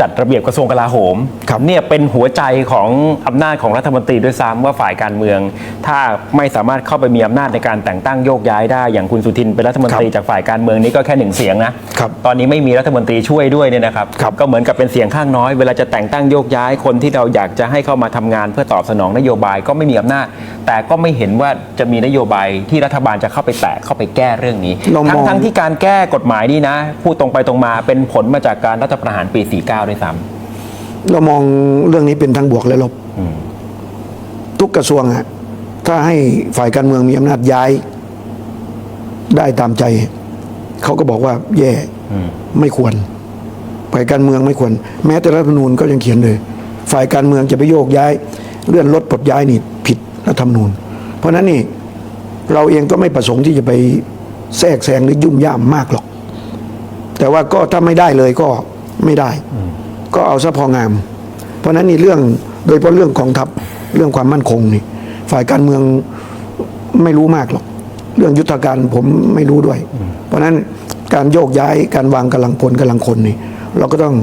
จัดระเบียบกระทรวงกลาโหมครับเนี่ยเป็นหัวใจของอำนาจของรัฐมนตรีด้วยซ้ำว่าฝ่ายการเมือง ถ้าไม่สามารถเข้าไปมีอำนาจในการแต่งตั้งโยกย้ายได้ อย่างคุณสุทินเป็นรัฐมนตรีจากฝ่ายการเมืองนี้ก็แค่หนึ่งเสียงนะครับตอนนี้ไม่มีรัฐมนตรีช่วยด้วยเนี่ยนะครับครับก็เหมือนกับเป็นเสียงข้างน้อย เวลาจะแต่งตั้งโยกย้ายคนที่เราอยากจะให้เข้ามาทำงานเพื่อตอบสนองนโยบายก็ไม่มีอำนาจ แต่ก็ไม่เห็นว่าจะมีนโยบายที่รัฐบาลจะเข้าไปแตะเข้าไปแก้เรื่องนี้เรามองทั้งทั้งที่การแก้กฎหมายนี่นะพูดตรงไปตรงมาเป็นผลมาจากการรัฐประหารปี49ด้วยซ้ำเรามองเรื่องนี้เป็นทั้งบวกและลบทุกกระทรวงอะถ้าให้ฝ่ายการเมืองมีอำนาจย้าย ได้ตามใจ เขาก็บอกว่า แย่ไม่ควรฝ่ายการเมืองไม่ควร แม้แต่รัฐธรรมนูญก็ยังเขียนเลย ฝ่ายการเมืองจะไปโยกย้าย เลื่อนลดปลดย้ายนี่ผิดรัฐธรรมนูญ เพราะฉะนั้นนี่ เราเองก็ไม่ประสงค์ที่จะไปแทรกแซงหรือยุ่มย่ามมากหรอก แต่ว่าก็ถ้าไม่ได้เลยก็ ไม่ได้ ก็เอาซะพองาม เพราะฉะนั้นนี่เรื่องโดยเฉพาะเรื่องกองทัพเรื่องความมั่นคงนี่ ฝ่ายการเมืองไม่รู้มากหรอก เรื่องยุทธการผมไม่รู้ด้วย เพราะฉะนั้นการโยกย้ายการวางกำลังพลกำลังคนนี่ เราก็ต้อง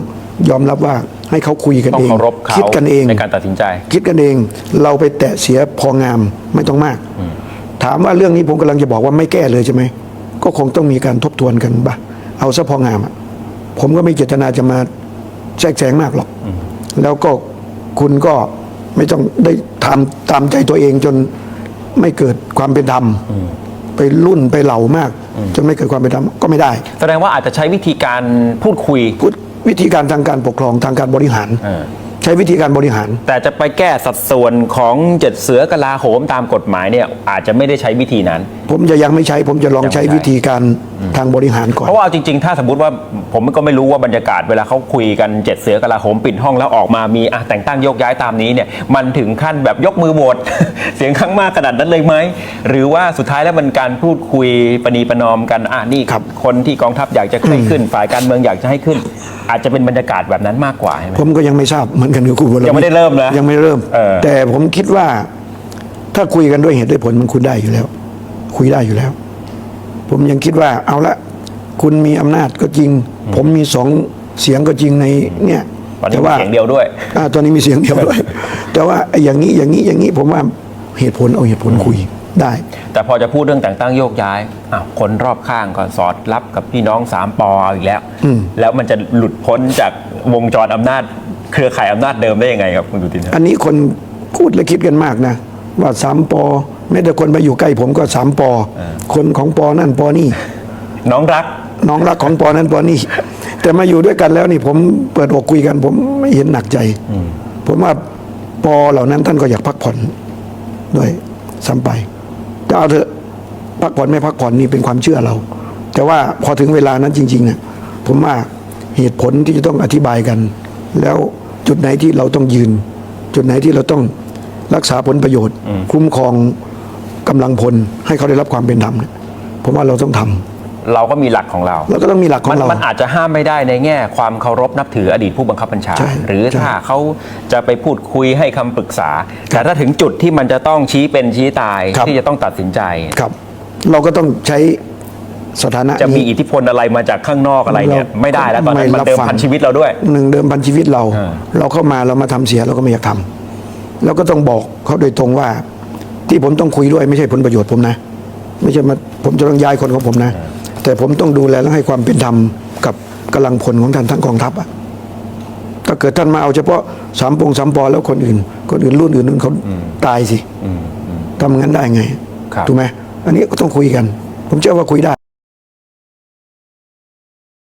ยอมรับว่าให้เขาคุยกันต้อเองงเคารพเขาคิดกันเองในการตัดสินใจ คิดกันเองเราไปแตะเสียพองามไม่ต้องมาก ถามว่าเรื่องนี้ผมกำลังจะบอกว่าไม่แก้เลยใช่ไหมก็คงต้องมีการทบทวนกันบ้างเอาซะพองามอะ ผมก็ไม่เจตนาจะมาแทรกแซงมากหรอก แล้วก็คุณก็ไม่ต้องได้ทำตามใจตัวเองจนไม่เกิดความเป็นธรรมไปรุ่นไปเหล่ามาก จนไม่เกิดความเป็นธรรมก็ไม่ได้ แสดงว่าอาจจะใช้วิธีการพูดคุยพูดวิธีการทางการปกครองทางการบริหารเออใช้วิธีการบริหาร แต่จะไปแก้สัดส่วนของเจ็ดเสือกลาโหมตามกฎหมายเนี่ยอาจจะไม่ได้ใช้วิธีนั้น ผมจะยังไม่ใช้ผมจะลองใช้ยังไม่ใช้วิธีการทางบริหารก่อนเพราะว่าเอาจริง ๆ ถ้าสมมติว่า ผมก็ไม่รู้ว่าบรรยากาศเวลาเขาคุยกันเจ็ดเสือกลาโหมปิดห้องแล้วออกมามีอะแต่งตั้งโยกย้ายตามนี้เนี่ยมันถึงขั้นแบบยกมือโหวตเสียงข้างมากขนาดนั้นเลยไหมหรือว่าสุดท้ายแล้วมันการพูดคุยประนีประนอมกันอะนี่ครับคนที่กองทัพอยากจะให้ขึ้น ฝ่ายการเมืองอยากจะให้ขึ้น อาจจะเป็นบรรยากาศแบบนั้นมากกว่าใช่ไหมผมก็ยังไม่ทราบเหมือนกันกับคุณวรวิทยังไม่ได้เริ่มนะยังไม่เริ่มเออแต่ผมคิดว่าถ้าคุยกันด้วยเหตุด้วยผลมันคุยได้อยู่แล้ว คุยได้อยู่แล้ว ผมยังคิดว่าเอาละ คุณมีอำนาจก็จริง ผมมีสองเสียงก็จริงในเนี่ยตอนนี้แต่มีว่าเสียงเดียวด้วยอ่าตอนนี้มีเสียงเดียวด้วย แต่ว่าไอ้อย่างนี้อย่างนี้อย่างนี้ผมว่าเหตุผลเอาเหตุผลคุยได้ แต่พอจะพูดเรื่องแต่งตั้งโยกย้ายอ้าวคนรอบข้างก็สอดรับกับพี่น้องสามปออีกแล้วอืมแล้วมันจะหลุดพ้นจากวงจรอำนาจ เครือข่ายอำนาจเดิมได้ยังไงครับคุณสุทินครับอันนี้คนพูดและคิดกันมากนะ ว่าสามปอแม้แต่คนมาอยู่ใกล้ผมก็สามปอคนของปอนั่นปอนี่ น้องรัก น้องรักของปอนั้นปอนี่ แต่มาอยู่ด้วยกันแล้วนี่ผมเปิดอกคุยกัน ผมไม่เห็นหนักใจ ผมว่าปอเหล่านั้นท่านก็อยากพักผ่อนด้วยซ้ำไปแต่เอาเถอะพักผ่อนไม่พักผ่อนนี่เป็นความเชื่อเรา แต่ว่าพอถึงเวลานั้นจริงๆเนี่ยผมว่าเหตุผลที่จะต้องอธิบายกัน แล้วจุดไหนที่เราต้องยืน จุดไหนที่เราต้องรักษาผลประโยชน์ คุ้มครองกำลังพลให้เขาได้รับความเป็นธรรมเนี่ยผมว่าเราต้องทำ เราก็มีหลักของเราเราก็ต้องมีหลักขอมันงเรามันอาจจะห้ามไม่ได้ในแง่ ความเคารพนับถืออดีตผู้บังคับบัญชาใช่หรือใช่ถ้าเขาจะไปพูดคุยให้คำปรึกษา แต่ถ้าถึงจุดที่มันจะต้องชี้เป็นชี้ตายครับที่จะต้องตัดสินใจครับ เราก็ต้องใช้สถานะจะมีนี้อิทธิพลอะไรมาจากข้างนอกอะไรเนี่ยเราไม่ได้แล้วตอนนั้นไม่มันรับเดิมฟังพันชีวิตเราด้วยหนึ่งเดิมพันชีวิตเราอ่าเราเข้ามาเรามาทำเสียเราก็ไม่อยากทำแล้วก็ต้องบอกเขาโดยตรงว่า ที่ผมต้องคุยด้วยไม่ใช่ผลประโยชน์ผมนะ ไม่ใช่มาผมจะต้องย้ายคนของผมนะ แต่ผมต้องดูแลและให้ความเป็นธรรมกับกำลังพลของท่านทั้งกองทัพอะถ้าเกิดท่านมาเอาเฉพาะสามปงสามปอแล้วคนอื่น คนอื่นรุ่นอื่นนั้นเขาตายสิทำงั้นได้ไงครับถูกไหมอันนี้ก็ต้องคุยกัน ผมเชื่อว่าคุยได้